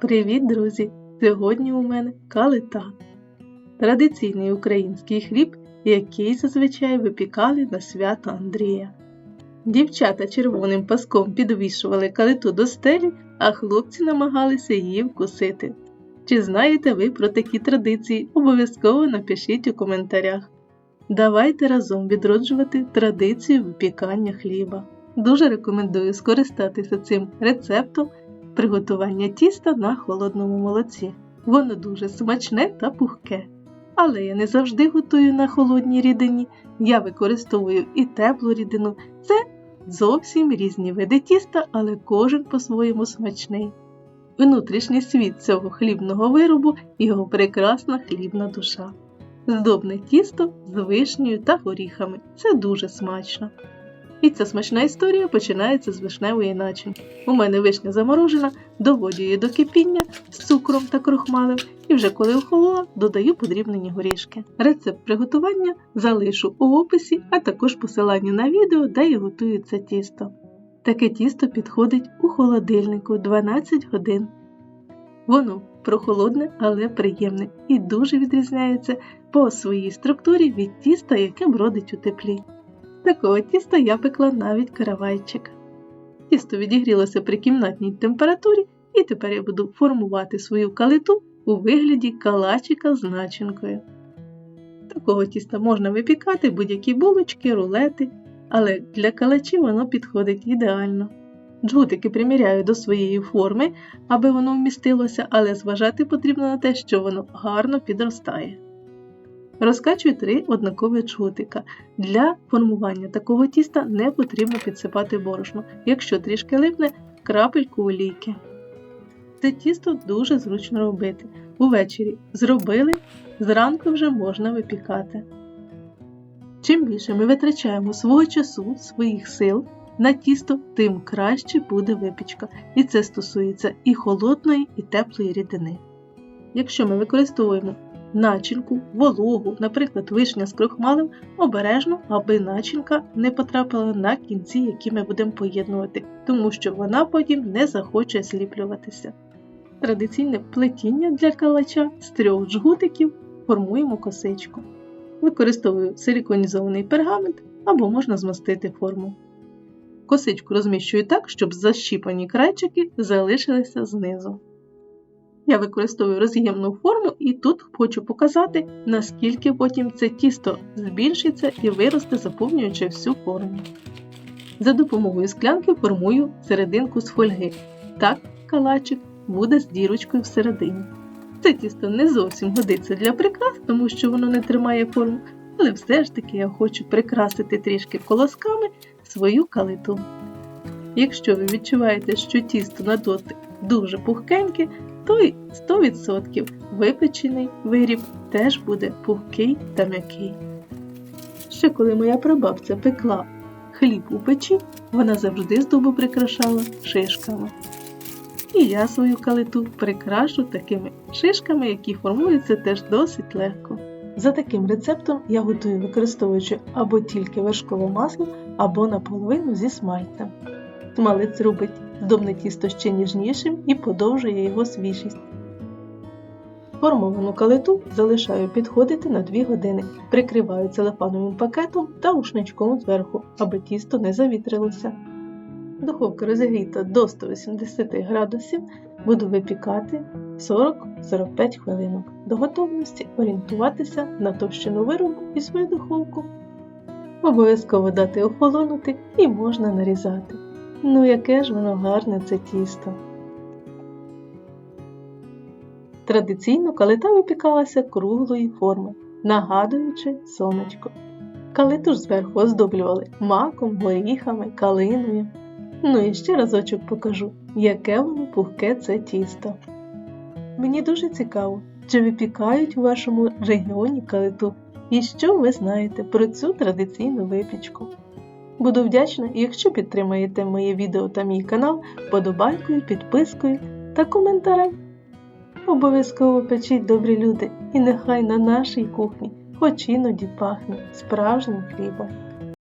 Привіт, друзі! Сьогодні у мене калита. Традиційний український хліб, який зазвичай випікали на свято Андрія. Дівчата червоним паском підвішували калиту до стелі, а хлопці намагалися її вкусити. Чи знаєте ви про такі традиції? Обов'язково напишіть у коментарях. Давайте разом відроджувати традицію випікання хліба. Дуже рекомендую скористатися цим рецептом приготування тіста на холодному молоці. Воно дуже смачне та пухке. Але я не завжди готую на холодній рідині. Я використовую і теплу рідину. Це зовсім різні види тіста, але кожен по-своєму смачний. Внутрішній світ цього хлібного виробу його прекрасна хлібна душа. Здобне тісто з вишнею та горіхами. Це дуже смачно. І ця смачна історія починається з вишневої начинки. У мене вишня заморожена, доводжу її до кипіння з цукром та крохмалем, і вже коли охолола, додаю подрібнені горішки. Рецепт приготування залишу у описі, а також посилання на відео, де і готується тісто. Таке тісто підходить у холодильнику 12 годин. Воно прохолодне, але приємне і дуже відрізняється по своїй структурі від тіста, яке бродить у теплі. Такого тіста я пекла навіть каравайчик. Тісто відігрілося при кімнатній температурі, і тепер я буду формувати свою калиту у вигляді калачика з начинкою. Такого тіста можна випікати будь-які булочки, рулети, але для калачів воно підходить ідеально. Джгутики приміряю до своєї форми, аби воно вмістилося, але зважати потрібно на те, що воно гарно підростає. Розкачую три однакові джгутика. Для формування такого тіста не потрібно підсипати борошно, якщо трішки липне крапельку олійки. Це тісто дуже зручно робити. Увечері зробили, зранку вже можна випікати. Чим більше ми витрачаємо свого часу, своїх сил на тісто, тим краще буде випічка. І це стосується і холодної, і теплої рідини. Якщо ми використовуємо начинку, вологу, наприклад, вишня з крохмалем, обережно, аби начинка не потрапила на кінці, які ми будемо поєднувати, тому що вона потім не захоче зліплюватися. Традиційне плетіння для калача з трьох джгутиків формуємо косичку. Використовую силіконізований пергамент або можна змастити форму. Косичку розміщую так, щоб защіпані крайчики залишилися знизу. Я використовую роз'ємну форму і тут хочу показати, наскільки потім це тісто збільшиться і виросте, заповнюючи всю форму. За допомогою склянки формую серединку з фольги. Так, калачик буде з дірочкою всередині. Це тісто не зовсім годиться для прикрас, тому що воно не тримає форму, але все ж таки я хочу прикрасити трішки колосками свою калиту. Якщо ви відчуваєте, що тісто на дотик дуже пухкеньке, то й 100% випечений виріб теж буде пухкий та м'який. Ще коли моя прабабця пекла хліб у печі, вона завжди здобу прикрашала шишками. І я свою калиту прикрашу такими шишками, які формуються теж досить легко. За таким рецептом я готую використовуючи або тільки вершкове масло, або наполовину зі смальцем. Смалець робить здобне тісто ще ніжнішим і подовжує його свіжість. Формовану калиту залишаю підходити на 2 години, прикриваю целефановим пакетом та ушничком зверху, аби тісто не завітрилося. Духовка розігріта до 180 градусів, буду випікати 40-45 хвилинок. До готовності орієнтуватися на товщину виробу і свою духовку. Обов'язково дати охолонути і можна нарізати. Ну, яке ж воно гарне це тісто. Традиційно калита випікалася круглої форми, нагадуючи сонечко. Калиту ж зверху оздоблювали маком, горіхами, калиною. Ну і ще разочок покажу, яке воно пухке це тісто. Мені дуже цікаво, чи випікають у вашому регіоні калиту і що ви знаєте про цю традиційну випічку. Буду вдячна, якщо підтримаєте моє відео та мій канал подобайкою, підпискою та коментарем. Обов'язково печіть добрі люди, і нехай на нашій кухні хоч іноді пахне справжнім хлібом.